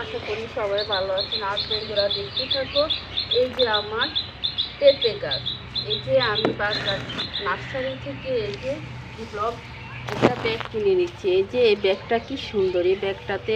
আশা করি সবাই ভালো আছেন। আর বন্ধুরা দেখতে থাকো এই যে আমার পেঁপে গাছ। এই যে আমি বাজার নার্সারি থেকে এই যে ব্লক একটা ব্যাগ কিনে নিচ্ছি। এই যে এই ব্যাগটা কি সুন্দর। এই ব্যাগটাতে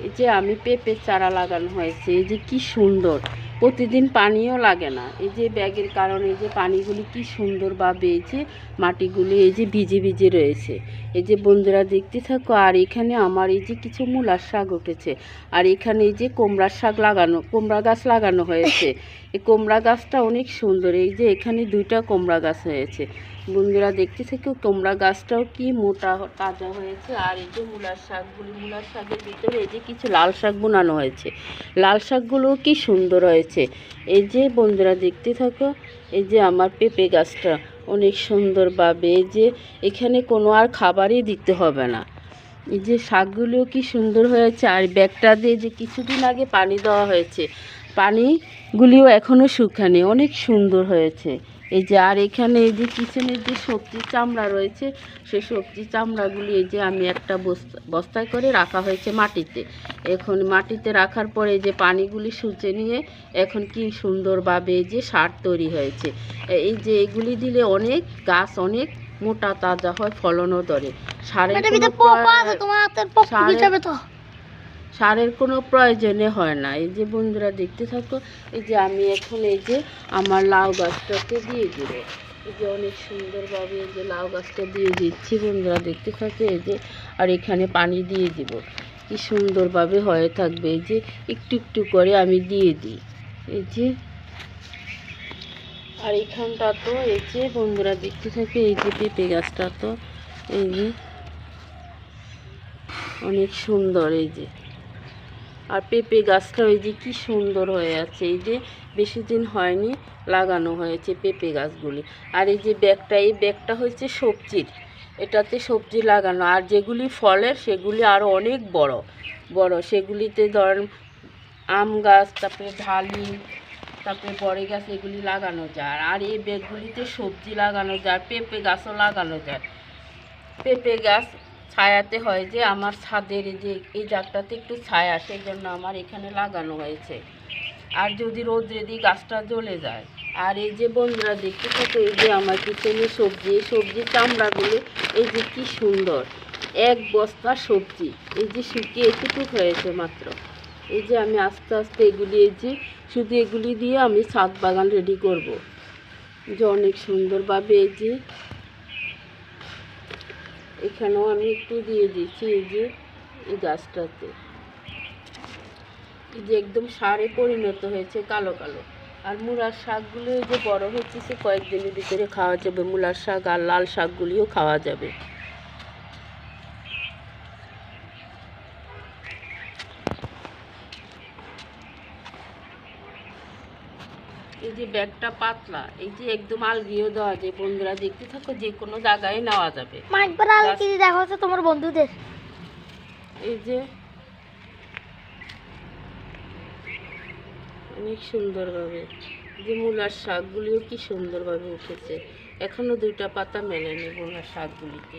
এই যে আমি পেঁপে চারা লাগানো হয়েছে। এই যে কি সুন্দর। প্রতিদিন পানিও লাগে না। এই যে ব্যাগের কারণে এই যে পানিগুলি কি সুন্দরভাবে এই যে মাটিগুলি এই যে ভিজে ভিজে রয়েছে। এই যে বন্ধুরা দেখতে থাকো, আর এখানে আমার এই যে কিছু মূলার শাক উঠেছে। আর এখানে এই যে কোমড়ার শাক লাগানো, কুমড়া গাছ লাগানো হয়েছে। এই কুমড়া গাছটা অনেক সুন্দর। এই যে এখানে দুইটা কুমড়া গাছ হয়েছে। বন্ধুরা দেখতে থাকো তোমরা গাছটাও কি মোটা তাজা হয়েছে। আর এই যে মূলার শাকগুলি, মূলার শাকের ভিতরে এই যে কিছু লাল শাক বোনানো হয়েছে। লাল শাকগুলোও কি সুন্দর হয়েছে। এই যে বন্ধুরা দেখতে থাকো, এই যে আমার পেঁপে গাছটা অনেক সুন্দরভাবে, এই যে এখানে কোনো আর খাবারই দিতে হবে না। এই যে শাকগুলিও কি সুন্দর হয়েছে। আর ব্যাগটা দিয়ে যে কিছুদিন আগে পানি দেওয়া হয়েছে। পানিগুলিও এখনও শুকানি অনেক সুন্দর হয়েছে। এই যে আর এখানে এই যে কিচেনের যে সবজির চামড়া রয়েছে সেই সবজির চামড়াগুলি এই যে আমি একটা বস্তা বস্তায় করে রাখা হয়েছে মাটিতে। এখন মাটিতে রাখার পরে যে পানিগুলি শুচে নিয়ে এখন কি সুন্দরভাবে এই যে সার তৈরি হয়েছে। এই যে এগুলি দিলে অনেক গাছ অনেক মোটা তাজা হয় ফলনও ধরে। সারের সারের- কোনো প্রয়োজনে হয় না। এই যে বন্ধুরা দেখতে থাকো, এই যে আমি এখন এই যে আমার লাউ গাছটাকে দিয়ে দিব। এই যে অনেক সুন্দরভাবে এই যে লাউ গাছটা দিয়ে দিচ্ছি বন্ধুরা, দেখতে থাকো এই যে, আর এখানে পানি দিয়ে দিব। কি সুন্দরভাবে হয়ে থাকবে এই যে, একটু একটু করে আমি দিয়ে দিই। এই যে, আর এখানটা তো এই যে বন্ধুরা দেখতে থাকে, এই যে পেঁপে গাছটা তো, এই যে, অনেক সুন্দর এই যে। আর পেঁপে গাছটা ওই যে কি সুন্দর হয়ে আছে, এই যে বেশি দিন হয়নি লাগানো হয়েছে পেঁপে গাছগুলি। আর এই যে ব্যাগটা, এই ব্যাগটা হচ্ছে সবজির, এটাতে সবজি লাগানো। আর যেগুলি ফলের, সেগুলি আরও অনেক বড় বড়। সেগুলিতে ধরেন আম গাছ, তারপরে ঢালি, তারপরে বড়ি গাছ, এগুলি লাগানো যায়। আর এই ব্যাগগুলিতে সবজি লাগানো যায়, পেঁপে গাছও লাগানো যায়। পেঁপে গাছ ছায়াতে হয় যে আমার ছাদের যে এই জায়গাটাতে একটু ছায়া সেই জন্য আমার এখানে লাগানো হয়েছে। আর যদি রোদ্রে দিই গাছটা জ্বলে যায়। আর এই যে বন্ধুরা দেখতে থাকো, এই যে আমার কিচেনে সবজি, এই সবজির চামড়াগুলো, এই যে কি সুন্দর। এক বস্তা সবজি, এই যে শুকিয়ে এটুকু হয়েছে মাত্র। এই যে আমি আস্তে আস্তে এগুলি, এই যে শুধু এগুলি দিয়ে আমি ছাদ বাগান রেডি করব। যে অনেক সুন্দরভাবে এই যে এখানেও আমি একটু দিয়ে দিচ্ছি এই যে এই গাছটাতে। এই যে একদম সারে পরিণত হয়েছে, কালো কালো। আর মূলার শাকগুলো যে বড় হচ্ছে, সে কয়েকদিনের ভিতরে খাওয়া যাবে। মূলার শাক আর লাল শাকগুলিও খাওয়া যাবে। এই যে ব্যাগটা পাতলা এই যে একদম আলগিয়েও দেওয়া যায় বন্ধুরা দেখতে থাকো যে কোনো জায়গায় নেওয়া যাবে। দেখা হচ্ছে তোমার বন্ধুদের। এই যে অনেক সুন্দরভাবে যে মূলার শাকগুলিও কি সুন্দরভাবে উঠেছে। এখনও দুইটা পাতা মেলেনি মূলার শাকগুলিতে